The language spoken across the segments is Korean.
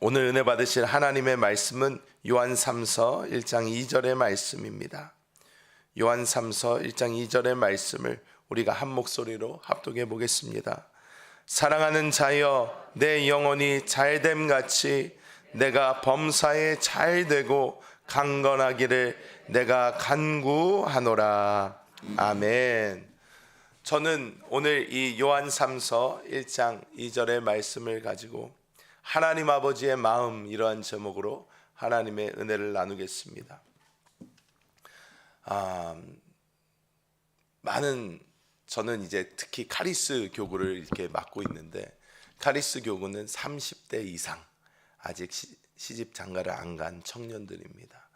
오늘 은혜 받으실 하나님의 말씀은 요한 3서 1장 2절의 말씀입니다. 요한 3서 1장 2절의 말씀을 우리가 한 목소리로 합독해 보겠습니다. 사랑하는 자여 내 영혼이 잘됨 같이 내가 범사에 잘 되고 강건하기를 내가 간구하노라. 아멘. 저는 오늘 이 요한 3서 1장 2절의 말씀을 가지고 하나님 아버지의 마음 이러한 제목으로 하나님의 은혜를 나누겠습니다. 아, 많은 저는 이제 특히 카리스 교구를 이렇게 맡고 있는데 카리스 교구는 30대 이상 아직 시, 시집 장가를 안 간 청년들입니다.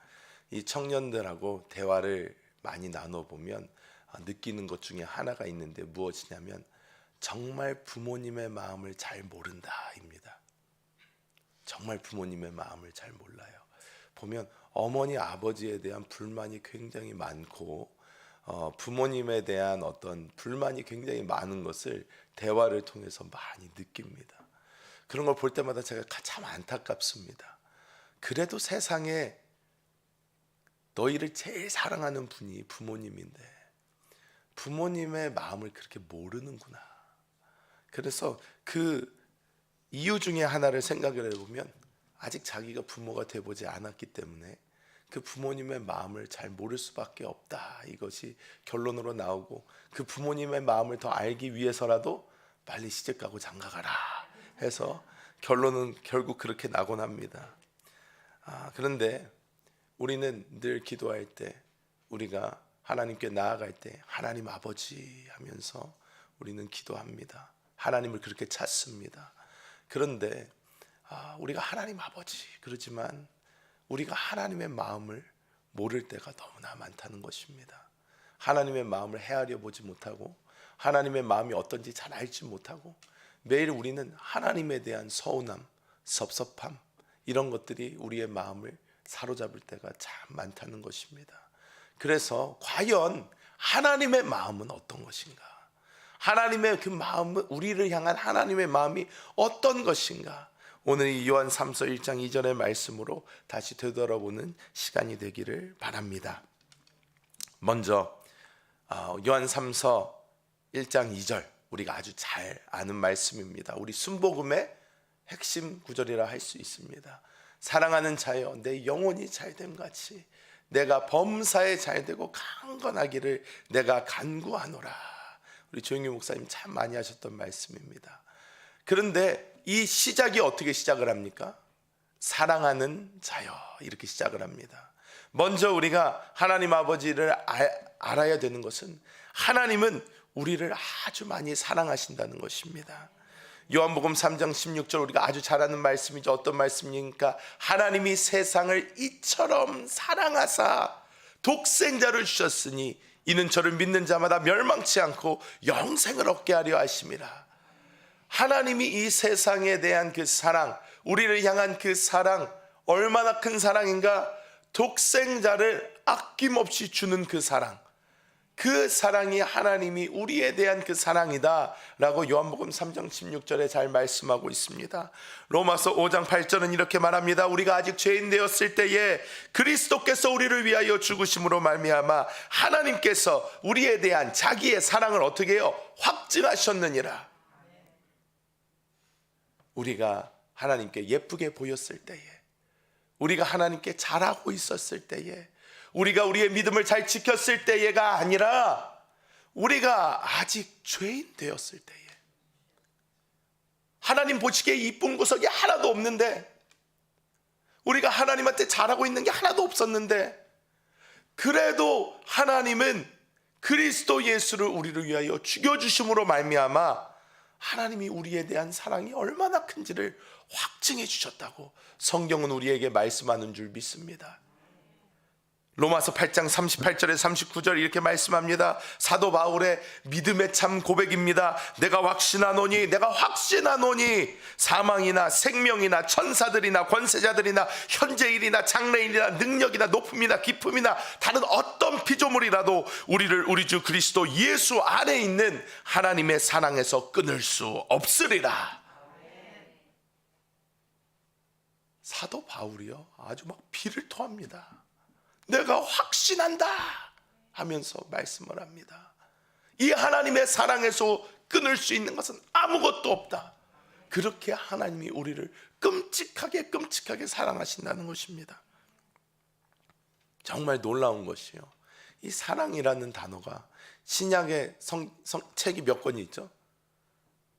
이 청년들하고 대화를 많이 나눠 보면 아, 느끼는 것 중에 하나가 있는데 무엇이냐면 정말 부모님의 마음을 잘 모른다입니다. 정말 부모님의 마음을 잘 몰라요. 보면 어머니 아버지에 대한 불만이 굉장히 많고 어, 부모님에 대한 어떤 불만이 굉장히 많은 것을 대화를 통해서 많이 느낍니다. 그런 걸 볼 때마다 제가 참 안타깝습니다. 그래도 세상에 너희를 제일 사랑하는 분이 부모님인데 부모님의 마음을 그렇게 모르는구나. 그래서 그 이유 중에 하나를 생각을 해보면 아직 자기가 부모가 돼보지 않았기 때문에 그 부모님의 마음을 잘 모를 수밖에 없다. 이것이 결론으로 나오고 그 부모님의 마음을 더 알기 위해서라도 빨리 시집 가고 장가 가라 해서 결론은 결국 그렇게 나곤 합니다. 아, 그런데 우리는 늘 기도할 때 우리가 하나님께 나아갈 때 하나님 아버지 하면서 우리는 기도합니다. 하나님을 그렇게 찾습니다. 그런데 아, 우리가 하나님 아버지 그러지만 우리가 하나님의 마음을 모를 때가 너무나 많다는 것입니다. 하나님의 마음을 헤아려 보지 못하고 하나님의 마음이 어떤지 잘 알지 못하고 매일 우리는 하나님에 대한 서운함, 섭섭함 이런 것들이 우리의 마음을 사로잡을 때가 참 많다는 것입니다. 그래서 과연 하나님의 마음은 어떤 것인가? 하나님의 그 마음은 우리를 향한 하나님의 마음이 어떤 것인가? 오늘 이 요한 3서 1장 2절의 말씀으로 다시 되돌아보는 시간이 되기를 바랍니다. 먼저 어, 요한 3서 1장 2절 우리가 아주 잘 아는 말씀입니다. 우리 순복음의 핵심 구절이라 할 수 있습니다. 사랑하는 자여 내 영혼이 잘됨 같이 내가 범사에 잘되고 강건하기를 내가 간구하노라. 우리 조영규 목사님 참 많이 하셨던 말씀입니다. 그런데 이 시작이 어떻게 시작을 합니까? 사랑하는 자여 이렇게 시작을 합니다. 먼저 우리가 하나님 아버지를 아, 알아야 되는 것은 하나님은 우리를 아주 많이 사랑하신다는 것입니다. 요한복음 3장 16절 우리가 아주 잘 아는 말씀이죠. 어떤 말씀입니까? 하나님이 세상을 이처럼 사랑하사 독생자를 주셨으니 이는 저를 믿는 자마다 멸망치 않고 영생을 얻게 하려 하심이라. 하나님이 이 세상에 대한 그 사랑, 우리를 향한 그 사랑 얼마나 큰 사랑인가? 독생자를 아낌없이 주는 그 사랑. 그 사랑이 하나님이 우리에 대한 그 사랑이다라고 요한복음 3장 16절에 잘 말씀하고 있습니다. 로마서 5장 8절은 이렇게 말합니다. 우리가 아직 죄인 되었을 때에 그리스도께서 우리를 위하여 죽으심으로 말미암아 하나님께서 우리에 대한 자기의 사랑을 어떻게 해요? 확증하셨느니라. 우리가 하나님께 예쁘게 보였을 때에 우리가 하나님께 잘하고 있었을 때에 우리가 우리의 믿음을 잘 지켰을 때가 아니라 우리가 아직 죄인 되었을 때에 하나님 보시기에 이쁜 구석이 하나도 없는데 우리가 하나님한테 잘하고 있는 게 하나도 없었는데 그래도 하나님은 그리스도 예수를 우리를 위하여 죽여 주심으로 말미암아 하나님이 우리에 대한 사랑이 얼마나 큰지를 확증해 주셨다고 성경은 우리에게 말씀하는 줄 믿습니다. 로마서 8장 38절에 39절 이렇게 말씀합니다. 사도 바울의 믿음의 참 고백입니다. 내가 확신하노니 내가 확신하노니 사망이나 생명이나 천사들이나 권세자들이나 현재일이나 장래일이나 능력이나 높음이나 기품이나 다른 어떤 피조물이라도 우리를 우리 주 그리스도 예수 안에 있는 하나님의 사랑에서 끊을 수 없으리라. 사도 바울이요 아주 막 비를 토합니다. 내가 확신한다 하면서 말씀을 합니다. 이 하나님의 사랑에서 끊을 수 있는 것은 아무것도 없다. 그렇게 하나님이 우리를 끔찍하게 끔찍하게 사랑하신다는 것입니다. 정말 놀라운 것이요. 이 사랑이라는 단어가 신약의 성, 성 책이 몇 권이 있죠?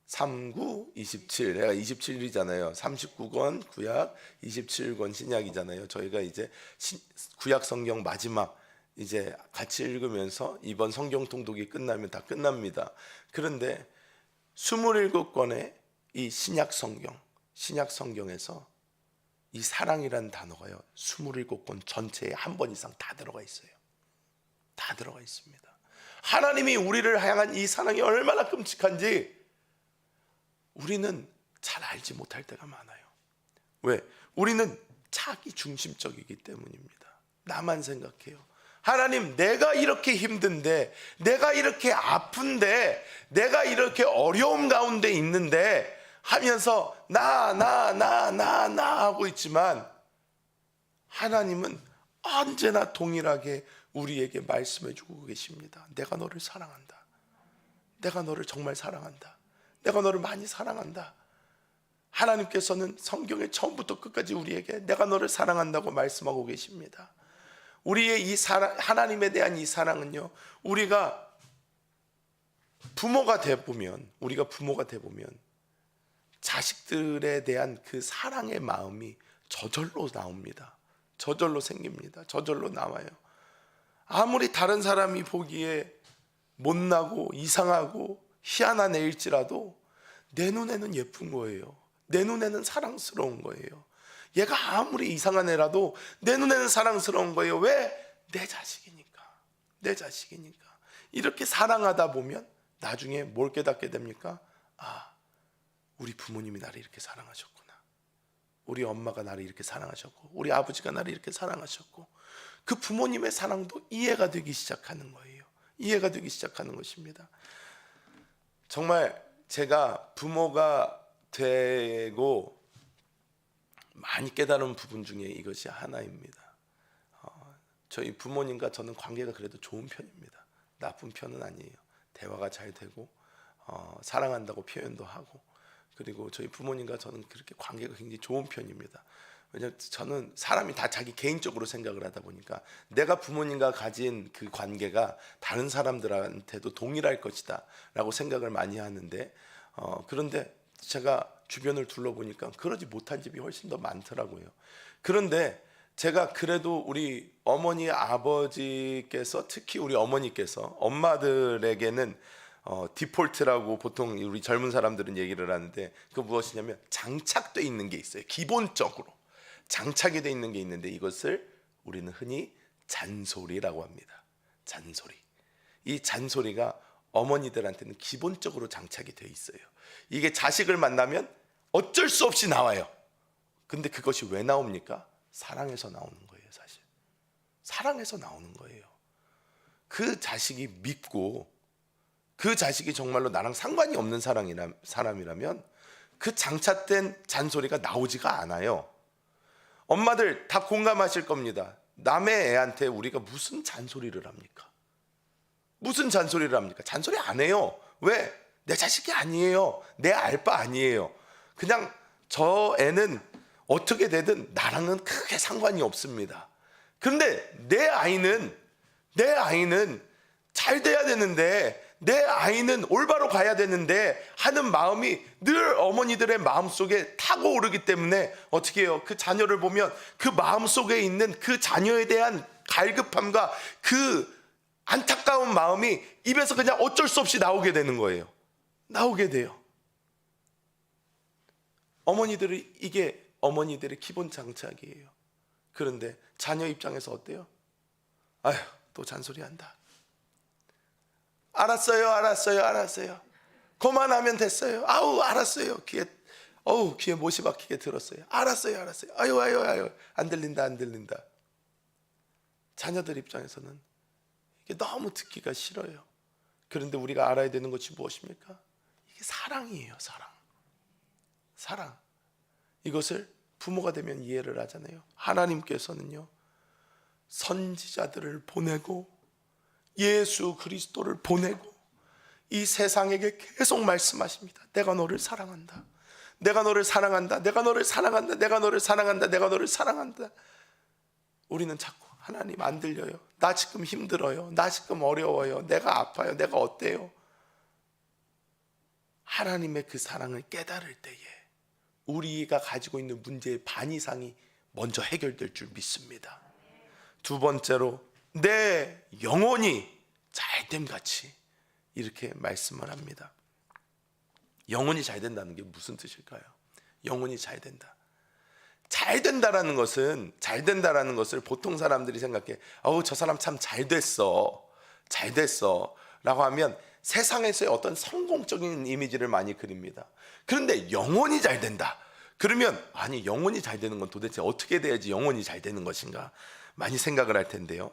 39, 27. 내가 27이잖아요. 39권 구약, 27권 신약이잖아요. 저희가 이제 신- 구약 성경 마지막 이제 같이 읽으면서 이번 성경 통독이 끝나면 다 끝납니다. 그런데 27권의 이 신약 성경, 신약 성경에서 이 사랑이라는 단어가요. 27권 전체에 한 번 이상 다 들어가 있어요. 다 들어가 있습니다. 하나님이 우리를 향한 이 사랑이 얼마나 끔찍한지 우리는 잘 알지 못할 때가 많아요. 왜? 우리는 자기 중심적이기 때문입니다. 나만 생각해요. 하나님, 내가 이렇게 힘든데, 내가 이렇게 아픈데, 내가 이렇게 어려움 가운데 있는데 하면서 나, 나, 나, 나, 나 하고 있지만 하나님은 언제나 동일하게 우리에게 말씀해 주고 계십니다. 내가 너를 사랑한다. 내가 너를 정말 사랑한다. 내가 너를 많이 사랑한다. 하나님께서는 성경의 처음부터 끝까지 우리에게 내가 너를 사랑한다고 말씀하고 계십니다. 우리의 이 사랑, 하나님에 대한 이 사랑은요, 우리가 부모가 돼 보면, 우리가 부모가 돼 보면, 자식들에 대한 그 사랑의 마음이 저절로 나옵니다. 저절로 생깁니다. 저절로 나와요. 아무리 다른 사람이 보기에 못나고 이상하고 희한한 애일지라도 내 눈에는 예쁜 거예요. 내 눈에는 사랑스러운 거예요. 얘가 아무리 이상한 애라도 내 눈에는 사랑스러운 거예요. 왜? 내 자식이니까. 내 자식이니까. 이렇게 사랑하다 보면 나중에 뭘 깨닫게 됩니까? 아, 우리 부모님이 나를 이렇게 사랑하셨구나. 우리 엄마가 나를 이렇게 사랑하셨고, 우리 아버지가 나를 이렇게 사랑하셨고, 그 부모님의 사랑도 이해가 되기 시작하는 거예요. 이해가 되기 시작하는 것입니다. 정말 제가 부모가 되고 많이 깨달은 부분 중에 이것이 하나입니다. 어, 저희 부모님과 저는 관계가 그래도 좋은 편입니다. 나쁜 편은 아니에요. 대화가 잘 되고 어, 사랑한다고 표현도 하고 그리고 저희 부모님과 저는 그렇게 관계가 굉장히 좋은 편입니다. 왜냐하면 저는 사람이 다 자기 개인적으로 생각을 하다 보니까 내가 부모님과 가진 그 관계가 다른 사람들한테도 동일할 것이다라고 생각을 많이 하는데 어, 그런데 제가 주변을 둘러보니까 그러지 못한 집이 훨씬 더 많더라고요. 그런데 제가 그래도 우리 어머니 아버지께서 특히 우리 어머니께서 엄마들에게는 어, 디폴트라고 보통 우리 젊은 사람들은 얘기를 하는데 그 무엇이냐면 장착돼 있는 게 있어요. 기본적으로 장착이 돼 있는 게 있는데 이것을 우리는 흔히 잔소리라고 합니다. 잔소리. 이 잔소리가 어머니들한테는 기본적으로 장착이 돼 있어요. 이게 자식을 만나면 어쩔 수 없이 나와요. 근데 그것이 왜 나옵니까? 사랑에서 나오는 거예요, 사실. 사랑에서 나오는 거예요. 그 자식이 믿고 그 자식이 정말로 나랑 상관이 없는 사람이라면 그 장착된 잔소리가 나오지가 않아요. 엄마들 다 공감하실 겁니다. 남의 애한테 우리가 무슨 잔소리를 합니까? 무슨 잔소리를 합니까? 잔소리 안 해요. 왜? 내 자식이 아니에요. 내 알바 아니에요. 그냥 저 애는 어떻게 되든 나랑은 크게 상관이 없습니다. 그런데 내 아이는 내 아이는 잘 돼야 되는데 내 아이는 올바로 가야 되는데 하는 마음이 늘 어머니들의 마음 속에 타고 오르기 때문에 어떻게 해요? 그 자녀를 보면 그 마음 속에 있는 그 자녀에 대한 갈급함과 그 안타까운 마음이 입에서 그냥 어쩔 수 없이 나오게 되는 거예요. 나오게 돼요. 어머니들이 이게 어머니들의 기본 장착이에요. 그런데 자녀 입장에서 어때요? 아휴, 또 잔소리 한다. 알았어요, 알았어요, 알았어요. 그만하면 됐어요. 아우, 알았어요. 귀에, 어우, 귀에 못이 박히게 들었어요. 알았어요, 알았어요. 아유, 아유, 아유. 안 들린다, 안 들린다. 자녀들 입장에서는 이게 너무 듣기가 싫어요. 그런데 우리가 알아야 되는 것이 무엇입니까? 이게 사랑이에요, 사랑. 사랑. 이것을 부모가 되면 이해를 하잖아요. 하나님께서는요. 선지자들을 보내고 예수 그리스도를 보내고 이 세상에게 계속 말씀하십니다. 내가 너를 사랑한다. 내가 너를 사랑한다. 내가 너를 사랑한다. 내가 너를 사랑한다. 내가 너를 사랑한다. 우리는 자꾸 하나님 안 들려요. 나 지금 힘들어요. 나 지금 어려워요. 내가 아파요. 내가 어때요? 하나님의 그 사랑을 깨달을 때에 우리가 가지고 있는 문제의 반 이상이 먼저 해결될 줄 믿습니다. 두 번째로 내 영혼이 잘됨 같이 이렇게 말씀을 합니다. 영혼이 잘 된다는 게 무슨 뜻일까요? 영혼이 잘 된다. 잘 된다라는 것은 잘 된다라는 것을 보통 사람들이 생각해. 어우 저 사람 참 잘 됐어. 잘 됐어 라고 하면 세상에서의 어떤 성공적인 이미지를 많이 그립니다. 그런데 영혼이 잘 된다. 그러면 아니 영혼이 잘 되는 건 도대체 어떻게 돼야지 영혼이 잘 되는 것인가 많이 생각을 할 텐데요.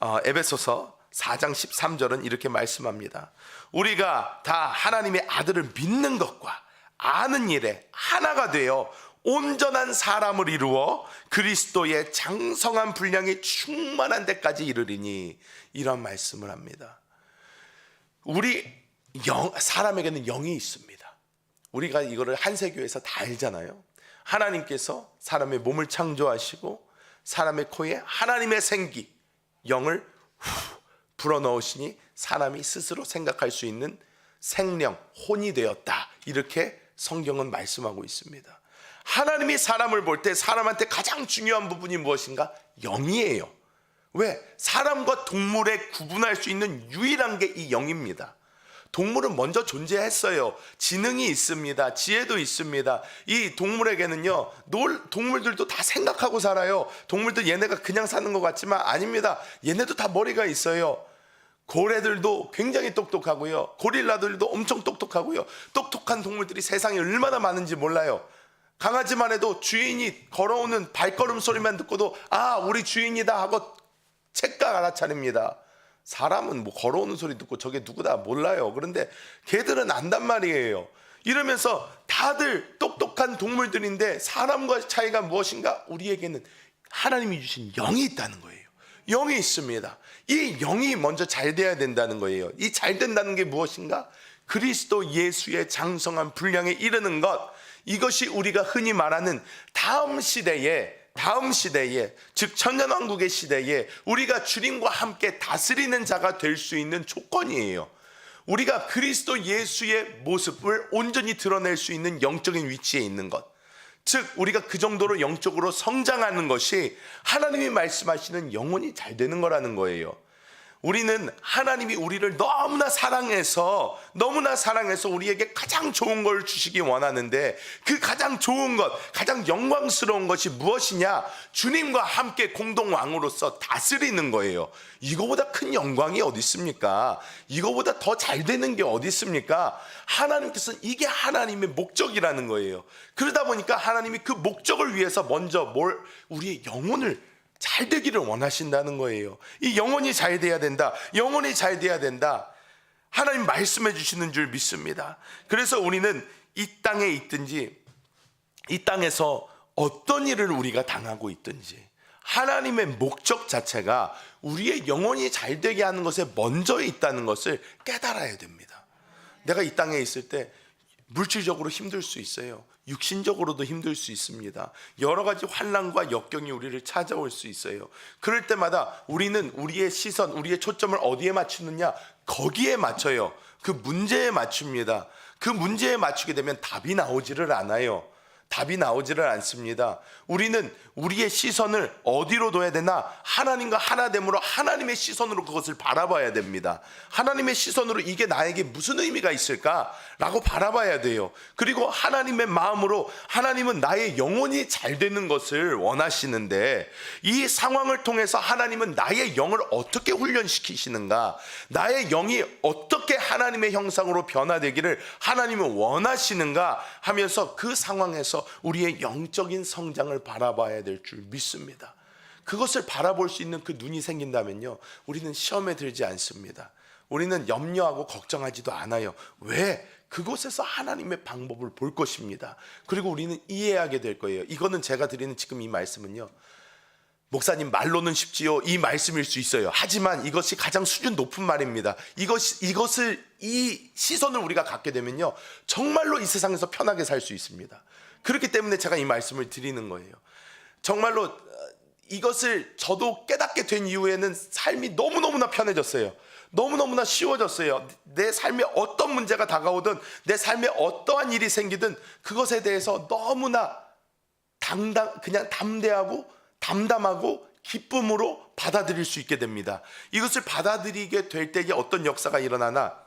어, 에베소서 4장 13절은 이렇게 말씀합니다. 우리가 다 하나님의 아들을 믿는 것과 아는 일에 하나가 되어 온전한 사람을 이루어 그리스도의 장성한 분량이 충만한 데까지 이르리니 이런 말씀을 합니다. 우리 영, 사람에게는 영이 있습니다. 우리가 이거를 한세교에서 다 알잖아요. 하나님께서 사람의 몸을 창조하시고 사람의 코에 하나님의 생기, 영을 후 불어넣으시니 사람이 스스로 생각할 수 있는 생명, 혼이 되었다. 이렇게 성경은 말씀하고 있습니다. 하나님이 사람을 볼 때 사람한테 가장 중요한 부분이 무엇인가? 영이에요. 왜? 사람과 동물에 구분할 수 있는 유일한 게 이 영입니다. 동물은 먼저 존재했어요. 지능이 있습니다. 지혜도 있습니다. 이 동물에게는요, 놀, 동물들도 다 생각하고 살아요. 동물들 얘네가 그냥 사는 것 같지만 아닙니다. 얘네도 다 머리가 있어요. 고래들도 굉장히 똑똑하고요. 고릴라들도 엄청 똑똑하고요. 똑똑한 동물들이 세상에 얼마나 많은지 몰라요. 강아지만 해도 주인이 걸어오는 발걸음 소리만 듣고도 아, 우리 주인이다 하고 책각 알아차립니다. 사람은 뭐 걸어오는 소리 듣고 저게 누구다 몰라요. 그런데 개들은 안단 말이에요. 이러면서 다들 똑똑한 동물들인데 사람과 차이가 무엇인가? 우리에게는 하나님이 주신 영이 있다는 거예요. 영이 있습니다. 이 영이 먼저 잘 돼야 된다는 거예요. 이 잘 된다는 게 무엇인가? 그리스도 예수의 장성한 분량에 이르는 것. 이것이 우리가 흔히 말하는 다음 시대에 다음 시대에 즉 천년왕국의 시대에 우리가 주님과 함께 다스리는 자가 될 수 있는 조건이에요. 우리가 그리스도 예수의 모습을 온전히 드러낼 수 있는 영적인 위치에 있는 것. 즉 우리가 그 정도로 영적으로 성장하는 것이 하나님이 말씀하시는 영혼이 잘 되는 거라는 거예요. 우리는 하나님이 우리를 너무나 사랑해서 너무나 사랑해서 우리에게 가장 좋은 걸 주시기 원하는데 그 가장 좋은 것, 가장 영광스러운 것이 무엇이냐? 주님과 함께 공동 왕으로서 다스리는 거예요. 이거보다 큰 영광이 어디 있습니까? 이거보다 더 잘 되는 게 어디 있습니까? 하나님께서는 이게 하나님의 목적이라는 거예요. 그러다 보니까 하나님이 그 목적을 위해서 먼저 뭘 우리의 영혼을 잘 되기를 원하신다는 거예요. 이 영혼이 잘 돼야 된다. 영혼이 잘 돼야 된다. 하나님 말씀해 주시는 줄 믿습니다. 그래서 우리는 이 땅에 있든지 이 땅에서 어떤 일을 우리가 당하고 있든지 하나님의 목적 자체가 우리의 영혼이 잘 되게 하는 것에 먼저 있다는 것을 깨달아야 됩니다. 내가 이 땅에 있을 때 물질적으로 힘들 수 있어요. 육신적으로도 힘들 수 있습니다. 여러 가지 환란과 역경이 우리를 찾아올 수 있어요. 그럴 때마다 우리는 우리의 시선, 우리의 초점을 어디에 맞추느냐? 거기에 맞춰요. 그 문제에 맞춥니다. 그 문제에 맞추게 되면 답이 나오지를 않아요. 답이 나오지를 않습니다. 우리는 우리의 시선을 어디로 둬야 되나? 하나님과 하나됨으로 하나님의 시선으로 그것을 바라봐야 됩니다. 하나님의 시선으로 이게 나에게 무슨 의미가 있을까? 라고 바라봐야 돼요. 그리고 하나님의 마음으로 하나님은 나의 영혼이 잘 되는 것을 원하시는데 이 상황을 통해서 하나님은 나의 영을 어떻게 훈련시키시는가? 나의 영이 어떻게 하나님의 형상으로 변화되기를 하나님은 원하시는가? 하면서 그 상황에서 우리의 영적인 성장을 바라봐야 될 줄 믿습니다. 그것을 바라볼 수 있는 그 눈이 생긴다면요. 우리는 시험에 들지 않습니다. 우리는 염려하고 걱정하지도 않아요. 왜? 그곳에서 하나님의 방법을 볼 것입니다. 그리고 우리는 이해하게 될 거예요. 이거는 제가 드리는 지금 이 말씀은요. 목사님 말로는 쉽지요. 이 말씀일 수 있어요. 하지만 이것이 가장 수준 높은 말입니다. 이것 이것을 이 시선을 우리가 갖게 되면요. 정말로 이 세상에서 편하게 살 수 있습니다. 그렇기 때문에 제가 이 말씀을 드리는 거예요. 정말로 어, 이것을 저도 깨닫게 된 이후에는 삶이 너무너무나 편해졌어요. 너무너무나 쉬워졌어요. 내 삶에 어떤 문제가 다가오든 내 삶에 어떠한 일이 생기든 그것에 대해서 너무나 당당 그냥 담대하고 담담하고 기쁨으로 받아들일 수 있게 됩니다. 이것을 받아들이게 될 때에 어떤 역사가 일어나나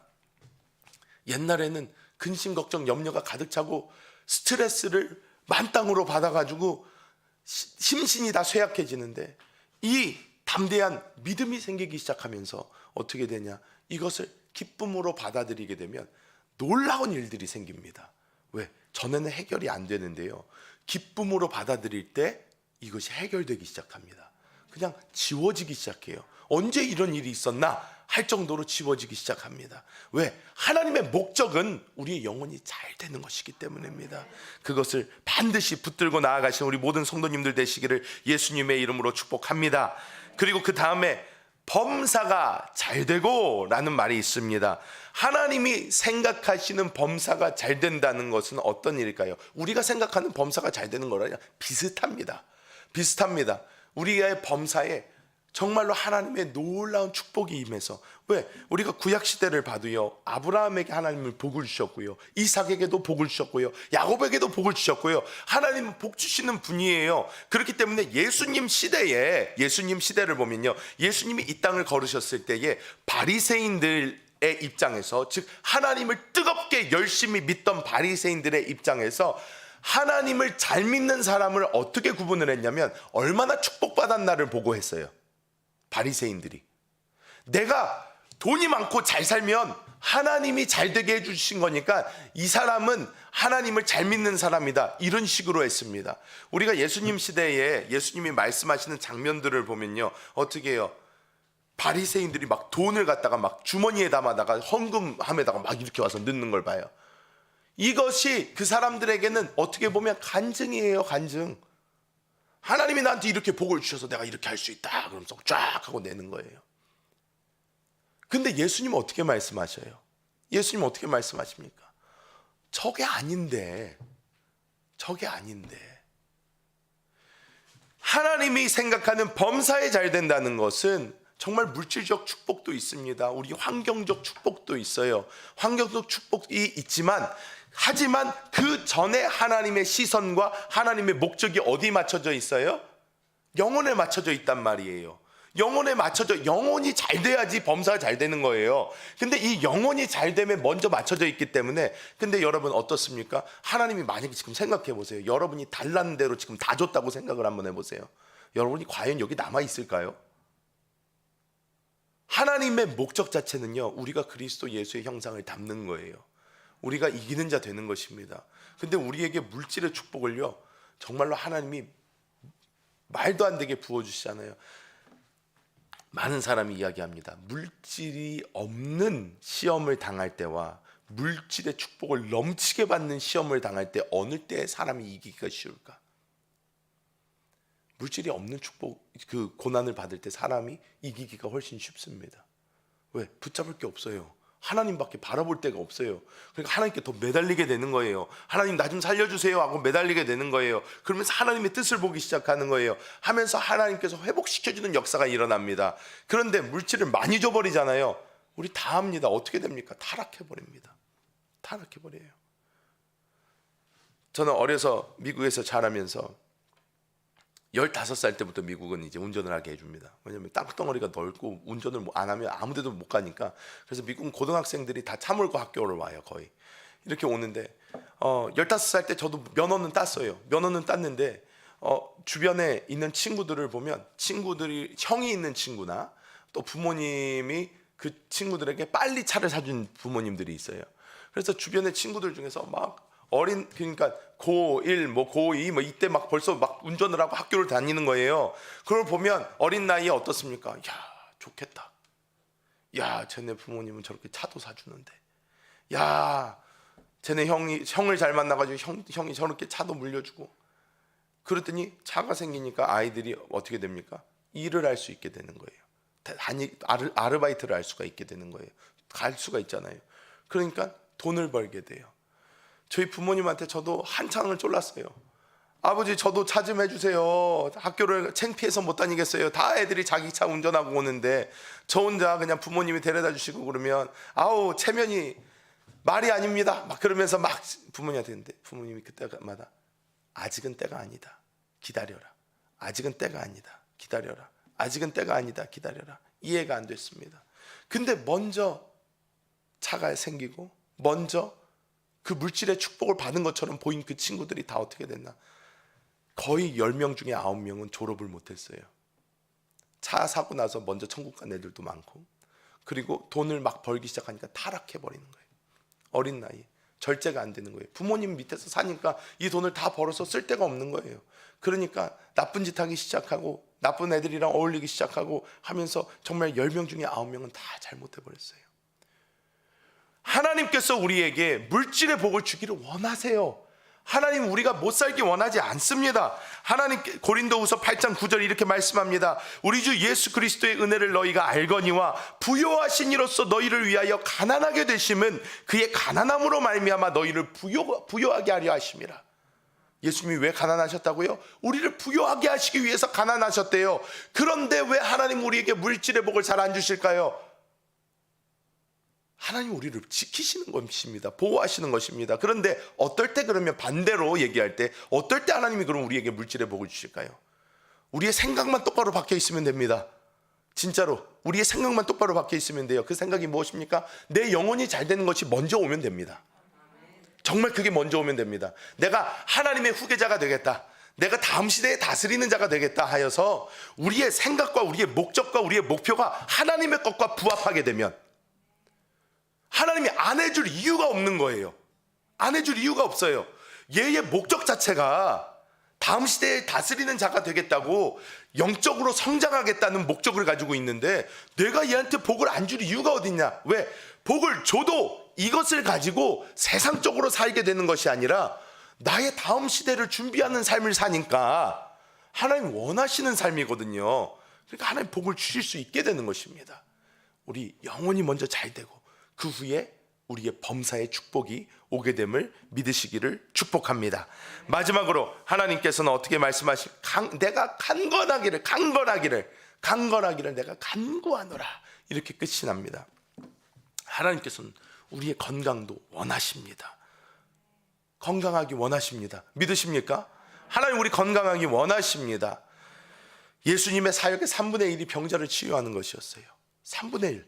옛날에는 근심 걱정 염려가 가득 차고 스트레스를 만땅으로 받아가지고 시- 심신이 다 쇠약해지는데 이 담대한 믿음이 생기기 시작하면서 어떻게 되냐 이것을 기쁨으로 받아들이게 되면 놀라운 일들이 생깁니다. 왜? 전에는 해결이 안 되는데요. 기쁨으로 받아들일 때 이것이 해결되기 시작합니다. 그냥 지워지기 시작해요. 언제 이런 일이 있었나 할 정도로 지워지기 시작합니다. 왜? 하나님의 목적은 우리의 영혼이 잘 되는 것이기 때문입니다. 그것을 반드시 붙들고 나아가신 우리 모든 성도님들 되시기를 예수님의 이름으로 축복합니다. 그리고 그 다음에 범사가 잘 되고 라는 말이 있습니다. 하나님이 생각하시는 범사가 잘 된다는 것은 어떤 일일까요? 우리가 생각하는 범사가 잘 되는 거랑 비슷합니다. 비슷합니다. 우리의 범사에 정말로 하나님의 놀라운 축복이 임해서 왜 우리가 구약 시대를 봐도요 아브라함에게 하나님은 복을 주셨고요 이삭에게도 복을 주셨고요 야곱에게도 복을 주셨고요 하나님은 복 주시는 분이에요 그렇기 때문에 예수님 시대에 예수님 시대를 보면요 예수님이 이 땅을 걸으셨을 때에 바리새인들 의 입장에서 즉 하나님을 뜨겁게 열심히 믿던 바리새인들의 입장에서 하나님을 잘 믿는 사람을 어떻게 구분을 했냐면 얼마나 축복받았나를 보고 했어요. 바리새인들이 내가 돈이 많고 잘 살면 하나님이 잘 되게 해주신 거니까 이 사람은 하나님을 잘 믿는 사람이다 이런 식으로 했습니다. 우리가 예수님 시대에 예수님이 말씀하시는 장면들을 보면요 어떻게 해요? 바리새인들이 막 돈을 갖다가 막 주머니에 담아다가 헌금함에다가 막 이렇게 와서 넣는 걸 봐요. 이것이 그 사람들에게는 어떻게 보면 간증이에요, 간증. 하나님이 나한테 이렇게 복을 주셔서 내가 이렇게 할 수 있다. 그러면서 쫙 하고 내는 거예요. 근데 예수님은 어떻게 말씀하셔요? 예수님 어떻게 말씀하십니까? 저게 아닌데, 저게 아닌데. 하나님이 생각하는 범사에 잘 된다는 것은 정말 물질적 축복도 있습니다. 우리 환경적 축복도 있어요. 환경적 축복이 있지만 하지만 그 전에 하나님의 시선과 하나님의 목적이 어디 맞춰져 있어요? 영혼에 맞춰져 있단 말이에요. 영혼에 맞춰져 영혼이 잘 돼야지 범사가 잘 되는 거예요. 근데 이 영혼이 잘 되면 먼저 맞춰져 있기 때문에 근데 여러분 어떻습니까? 하나님이 만약에 지금 생각해 보세요. 여러분이 달라는 대로 지금 다 줬다고 생각을 한번 해 보세요. 여러분이 과연 여기 남아 있을까요? 하나님의 목적 자체는요. 우리가 그리스도 예수의 형상을 담는 거예요. 우리가 이기는 자 되는 것입니다. 근데 우리에게 물질의 축복을요. 정말로 하나님이 말도 안 되게 부어 주시잖아요. 많은 사람이 이야기합니다. 물질이 없는 시험을 당할 때와 물질의 축복을 넘치게 받는 시험을 당할 때 어느 때 사람이 이기기가 쉬울까? 물질이 없는 축복 그 고난을 받을 때 사람이 이기기가 훨씬 쉽습니다. 왜? 붙잡을 게 없어요. 하나님밖에 바라볼 데가 없어요. 그러니까 하나님께 더 매달리게 되는 거예요. 하나님 나 좀 살려주세요 하고 매달리게 되는 거예요. 그러면서 하나님의 뜻을 보기 시작하는 거예요. 하면서 하나님께서 회복시켜주는 역사가 일어납니다. 그런데 물질을 많이 줘버리잖아요. 우리 다 합니다. 어떻게 됩니까? 타락해버립니다. 타락해버려요. 저는 어려서 미국에서 자라면서 15살 때부터 미국은 이제 운전을 하게 해줍니다. 왜냐면 땅덩어리가 넓고 운전을 뭐안 하면 아무 데도 못 가니까. 그래서 미국은 고등학생들이 다 차 몰고 학교를 와요, 거의. 이렇게 오는데, 어, 15살 때 저도 면허는 땄어요. 면허는 땄는데, 어, 주변에 있는 친구들을 보면 친구들이, 형이 있는 친구나 또 부모님이 그 친구들에게 빨리 차를 사준 부모님들이 있어요. 그래서 주변의 친구들 중에서 막 어린 그러니까 고1 뭐 고2 뭐 이때 막 벌써 막 운전을 하고 학교를 다니는 거예요. 그걸 보면 어린 나이에 어떻습니까? 야, 좋겠다. 야, 쟤네 부모님은 저렇게 차도 사주는데. 야, 쟤네 형이 형을 잘 만나가지고 형 형이 저렇게 차도 물려주고 그랬더니 차가 생기니까 아이들이 어떻게 됩니까? 일을 할 수 있게 되는 거예요. 단위 아르, 아르바이트를 할 수가 있게 되는 거예요. 갈 수가 있잖아요. 그러니까 돈을 벌게 돼요. 저희 부모님한테 저도 한창을 쫄랐어요. 아버지 저도 차 좀 해주세요. 학교를 창피해서 못 다니겠어요. 다 애들이 자기 차 운전하고 오는데 저 혼자 그냥 부모님이 데려다 주시고 그러면 아우 체면이 말이 아닙니다. 막 그러면서 막 부모님한테 했는데 부모님이 그때마다 아직은 때가 아니다. 기다려라. 아직은 때가 아니다. 기다려라. 아직은 때가 아니다. 기다려라. 이해가 안 됐습니다. 근데 먼저 차가 생기고 먼저 그 물질의 축복을 받은 것처럼 보인 그 친구들이 다 어떻게 됐나? 거의 10명 중에 9명은 졸업을 못했어요. 차 사고 나서 먼저 천국 간 애들도 많고 그리고 돈을 막 벌기 시작하니까 타락해 버리는 거예요. 어린 나이에 절제가 안 되는 거예요. 부모님 밑에서 사니까 이 돈을 다 벌어서 쓸 데가 없는 거예요. 그러니까 나쁜 짓 하기 시작하고 나쁜 애들이랑 어울리기 시작하고 하면서 정말 10명 중에 9명은 다 잘못해 버렸어요. 하나님께서 우리에게 물질의 복을 주기를 원하세요. 하나님 우리가 못 살기 원하지 않습니다. 하나님 고린도후서 8장 9절 이렇게 말씀합니다. 우리 주 예수 그리스도의 은혜를 너희가 알거니와 부요하신 이로써 너희를 위하여 가난하게 되심은 그의 가난함으로 말미암아 너희를 부요 부요하게 하려 하심이라. 예수님이 왜 가난하셨다고요? 우리를 부요하게 하시기 위해서 가난하셨대요. 그런데 왜 하나님 우리에게 물질의 복을 잘 안 주실까요? 하나님 우리를 지키시는 것입니다. 보호하시는 것입니다. 그런데 어떨 때 그러면 반대로 얘기할 때 어떨 때 하나님이 그럼 우리에게 물질의 복을 주실까요? 우리의 생각만 똑바로 박혀 있으면 됩니다. 진짜로 우리의 생각만 똑바로 박혀 있으면 돼요. 그 생각이 무엇입니까? 내 영혼이 잘 되는 것이 먼저 오면 됩니다. 정말 그게 먼저 오면 됩니다. 내가 하나님의 후계자가 되겠다. 내가 다음 시대에 다스리는 자가 되겠다 하여서 우리의 생각과 우리의 목적과 우리의 목표가 하나님의 것과 부합하게 되면 하나님이 안 해줄 이유가 없는 거예요. 안 해줄 이유가 없어요. 얘의 목적 자체가 다음 시대에 다스리는 자가 되겠다고 영적으로 성장하겠다는 목적을 가지고 있는데 내가 얘한테 복을 안 줄 이유가 어딨냐? 왜? 복을 줘도 이것을 가지고 세상적으로 살게 되는 것이 아니라 나의 다음 시대를 준비하는 삶을 사니까 하나님 원하시는 삶이거든요. 그러니까 하나님 복을 주실 수 있게 되는 것입니다. 우리 영혼이 먼저 잘 되고 그 후에 우리의 범사의 축복이 오게 됨을 믿으시기를 축복합니다. 마지막으로 하나님께서는 어떻게 말씀하시? 강, 내가 강건하기를 강건하기를 강건하기를 내가 간구하노라 이렇게 끝이 납니다. 하나님께서는 우리의 건강도 원하십니다. 건강하기 원하십니다. 믿으십니까? 하나님 우리 건강하기 원하십니다. 예수님의 사역의 3분의 1이 병자를 치유하는 것이었어요. 3분의 1.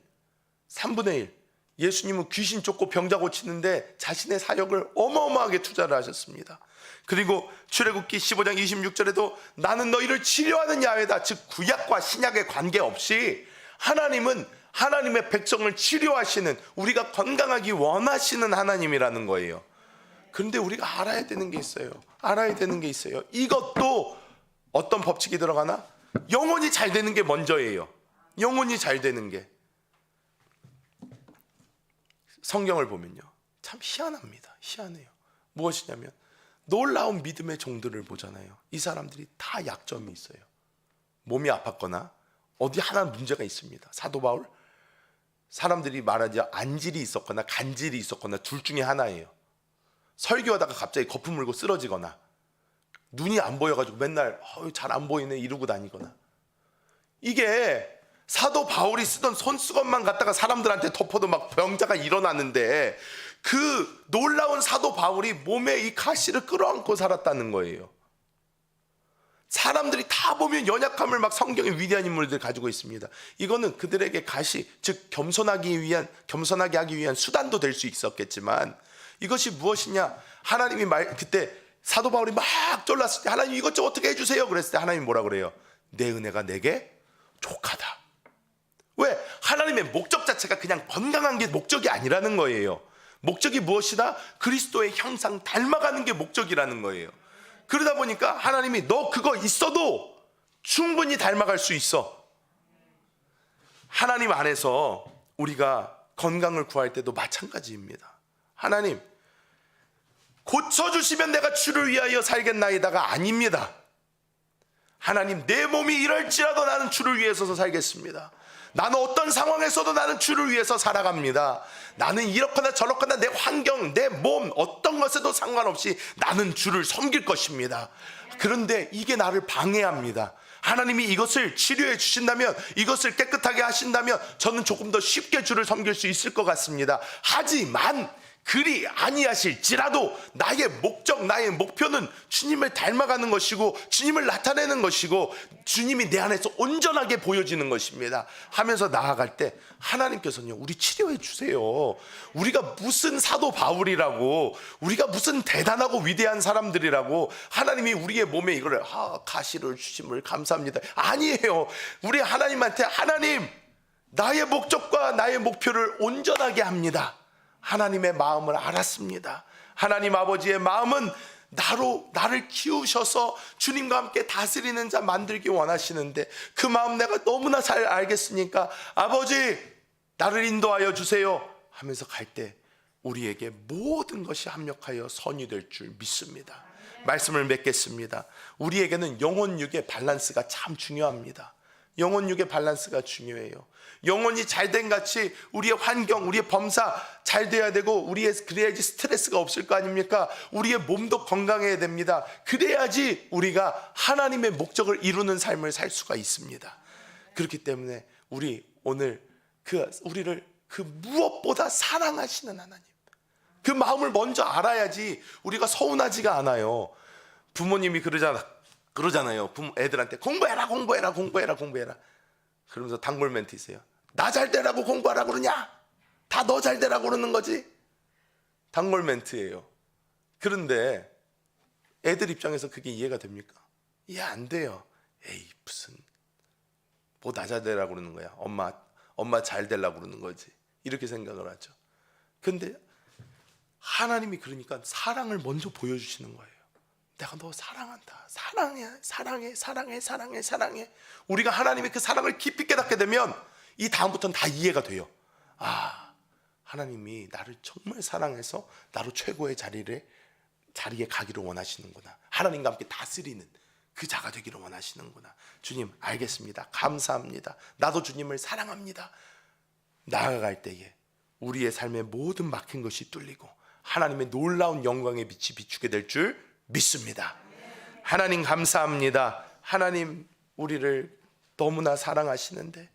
3분의 1. 예수님은 귀신 쫓고 병자 고치는데 자신의 사역을 어마어마하게 투자를 하셨습니다. 그리고 출애굽기 15장 26절에도 나는 너희를 치료하는 야훼다. 즉 구약과 신약에 관계없이 하나님은 하나님의 백성을 치료하시는 우리가 건강하기 원하시는 하나님이라는 거예요. 그런데 우리가 알아야 되는 게 있어요. 알아야 되는 게 있어요. 이것도 어떤 법칙이 들어가나? 영혼이 잘 되는 게 먼저예요. 영혼이 잘 되는 게. 성경을 보면요. 참 희한합니다. 희한해요. 무엇이냐면 놀라운 믿음의 종들을 보잖아요. 이 사람들이 다 약점이 있어요. 몸이 아팠거나 어디 하나 문제가 있습니다. 사도 바울 사람들이 말하지 안질이 있었거나 간질이 있었거나 둘 중에 하나예요. 설교하다가 갑자기 거품 물고 쓰러지거나 눈이 안 보여가지고 맨날 잘 안 보이네 이러고 다니거나 이게 사도 바울이 쓰던 손수건만 갖다가 사람들한테 덮어도 막 병자가 일어나는데 그 놀라운 사도 바울이 몸에 이 가시를 끌어안고 살았다는 거예요. 사람들이 다 보면 연약함을 막 성경의 위대한 인물들 가지고 있습니다. 이거는 그들에게 가시, 즉 겸손하기 위한 겸손하게 하기 위한 수단도 될 수 있었겠지만 이것이 무엇이냐? 하나님이 말 그때 사도 바울이 막 쫄랐을 때 하나님 이것 좀 어떻게 해주세요. 그랬을 때 하나님이 뭐라 그래요? 내 은혜가 내게 족하다. 왜? 하나님의 목적 자체가 그냥 건강한 게 목적이 아니라는 거예요. 목적이 무엇이다? 그리스도의 형상 닮아가는 게 목적이라는 거예요. 그러다 보니까 하나님이 너 그거 있어도 충분히 닮아갈 수 있어. 하나님 안에서 우리가 건강을 구할 때도 마찬가지입니다. 하나님, 고쳐주시면 내가 주를 위하여 살겠나이다가 아닙니다. 하나님 내 몸이 이럴지라도 나는 주를 위해서 살겠습니다. 나는 어떤 상황에서도 나는 주를 위해서 살아갑니다. 나는 이렇거나 저렇거나 내 환경, 내 몸, 어떤 것에도 상관없이 나는 주를 섬길 것입니다. 그런데 이게 나를 방해합니다. 하나님이 이것을 치료해 주신다면, 이것을 깨끗하게 하신다면, 저는 조금 더 쉽게 주를 섬길 수 있을 것 같습니다. 하지만, 그리 아니하실지라도 나의 목적, 나의 목표는 주님을 닮아가는 것이고 주님을 나타내는 것이고 주님이 내 안에서 온전하게 보여지는 것입니다. 하면서 나아갈 때 하나님께서는요, 우리 치료해 주세요. 우리가 무슨 사도 바울이라고, 우리가 무슨 대단하고 위대한 사람들이라고 하나님이 우리의 몸에 이거를 아, 가시를 주심을 감사합니다. 아니에요. 우리 하나님한테 하나님 나의 목적과 나의 목표를 온전하게 합니다. 하나님의 마음을 알았습니다. 하나님 아버지의 마음은 나로 나를 키우셔서 주님과 함께 다스리는 자 만들기 원하시는데 그 마음 내가 너무나 잘 알겠으니까 아버지 나를 인도하여 주세요 하면서 갈 때 우리에게 모든 것이 합력하여 선이 될 줄 믿습니다. 말씀을 맺겠습니다. 우리에게는 영혼 육의 밸런스가 참 중요합니다. 영혼 육의 밸런스가 중요해요. 영혼이 잘된 같이 우리의 환경, 우리의 범사 잘 돼야 되고 우리의 그래야지 스트레스가 없을 거 아닙니까? 우리의 몸도 건강해야 됩니다. 그래야지 우리가 하나님의 목적을 이루는 삶을 살 수가 있습니다. 그렇기 때문에 우리 오늘 그 우리를 그 무엇보다 사랑하시는 하나님 그 마음을 먼저 알아야지 우리가 서운하지가 않아요. 부모님이 그러잖아. 그러잖아요. 부모 애들한테 공부해라, 공부해라, 공부해라, 공부해라. 그러면서 단골 멘트 있어요. 나 잘 되라고 공부하라 그러냐? 다 너 잘 되라고 그러는 거지? 단골 멘트예요. 그런데 애들 입장에서 그게 이해가 됩니까? 이해 안 돼요. 에이 무슨 뭐 나 잘 되라고 그러는 거야. 엄마 엄마 잘 되려고 그러는 거지. 이렇게 생각을 하죠. 근데 하나님이 그러니까 사랑을 먼저 보여주시는 거예요. 내가 너 사랑한다. 사랑해, 사랑해, 사랑해, 사랑해, 사랑해. 우리가 하나님의 그 사랑을 깊이 깨닫게 되면 이 다음부터는 다 이해가 돼요. 아, 하나님이 나를 정말 사랑해서 나로 최고의 자리를 자리에 가기를 원하시는구나. 하나님과 함께 다스리는 그 자가 되기를 원하시는구나. 주님, 알겠습니다. 감사합니다. 나도 주님을 사랑합니다. 나아갈 때에 우리의 삶의 모든 막힌 것이 뚫리고 하나님의 놀라운 영광의 빛이 비추게 될줄 믿습니다. 하나님 감사합니다. 하나님 우리를 너무나 사랑하시는데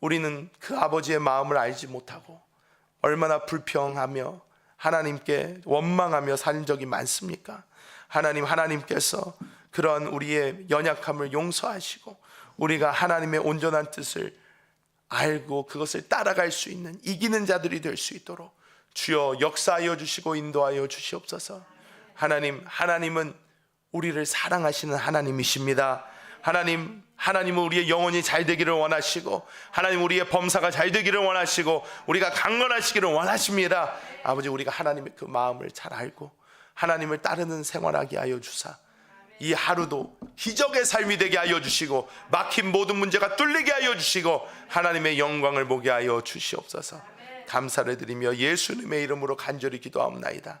우리는 그 아버지의 마음을 알지 못하고 얼마나 불평하며 하나님께 원망하며 산 적이 많습니까? 하나님 하나님께서 그런 우리의 연약함을 용서하시고 우리가 하나님의 온전한 뜻을 알고 그것을 따라갈 수 있는 이기는 자들이 될 수 있도록 주여 역사하여 주시고 인도하여 주시옵소서. 하나님, 하나님은 우리를 사랑하시는 하나님이십니다. 하나님, 하나님은 우리의 영혼이 잘 되기를 원하시고, 하나님 우리의 범사가 잘 되기를 원하시고, 우리가 강건하시기를 원하십니다. 아버지, 우리가 하나님의 그 마음을 잘 알고, 하나님을 따르는 생활하게 하여 주사. 이 하루도 기적의 삶이 되게 하여 주시고 막힌 모든 문제가 뚫리게 하여 주시고 하나님의 영광을 보게 하여 주시옵소서. 감사를 드리며 예수님의 이름으로 간절히 기도하옵나이다.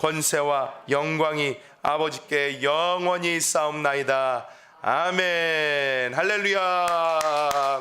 권세와 영광이 아버지께 영원히 싸움나이다. 아멘. 할렐루야